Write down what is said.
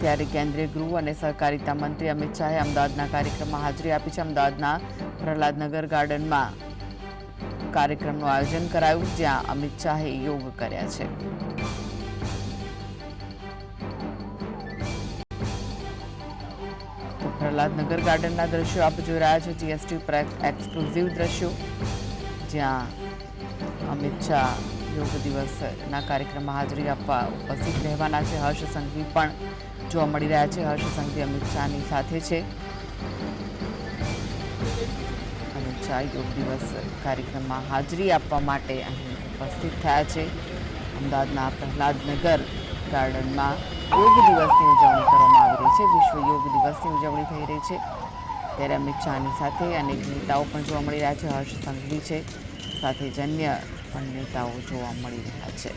ત્યારે કેન્દ્રીય ગૃહ અને સહકારિતા મંત્રી અમિત શાહે અમદાવાદના કાર્યક્રમમાં હાજરી આપી છે. અમદાવાદના પ્રહલાદનગર ગાર્ડનમાં કાર્યક્રમનું આયોજન કરાયું, જ્યાં અમિત શાહે યોગ કર્યા છે. પ્રહલાદનગર ગાર્ડનના દ્રશ્યો આપ જોઈ રહ્યા છો, જીએસટી પર એક્સક્લુઝિવ દ્રશ્યો, જ્યાં અમિત શાહ યોગ દિવસના કાર્યક્રમમાં હાજરી આપવા ઉપસ્થિત રહેવાના છે. હર્ષ સંઘવી પણ જોવા મળી રહ્યા છે. હર્ષ સંઘવી અમિત શાહની સાથે છે. અમિત શાહ યોગ દિવસ કાર્યક્રમમાં હાજરી આપવા માટે અહીં ઉપસ્થિત થયા છે. અમદાવાદના પ્રહલાદનગર ગાર્ડનમાં યોગ દિવસની ઉજવણી કરવામાં આવી રહી છે. વિશ્વ યોગ દિવસની ઉજવણી થઈ રહી છે. ત્યારે અમિત શાહની સાથે અનેક નેતાઓ પણ જોવા મળી રહ્યા છે. હર્ષ સંઘવી છે. સાથે જ અન્ય પણ નેતાઓ જોવા મળી રહ્યા છે.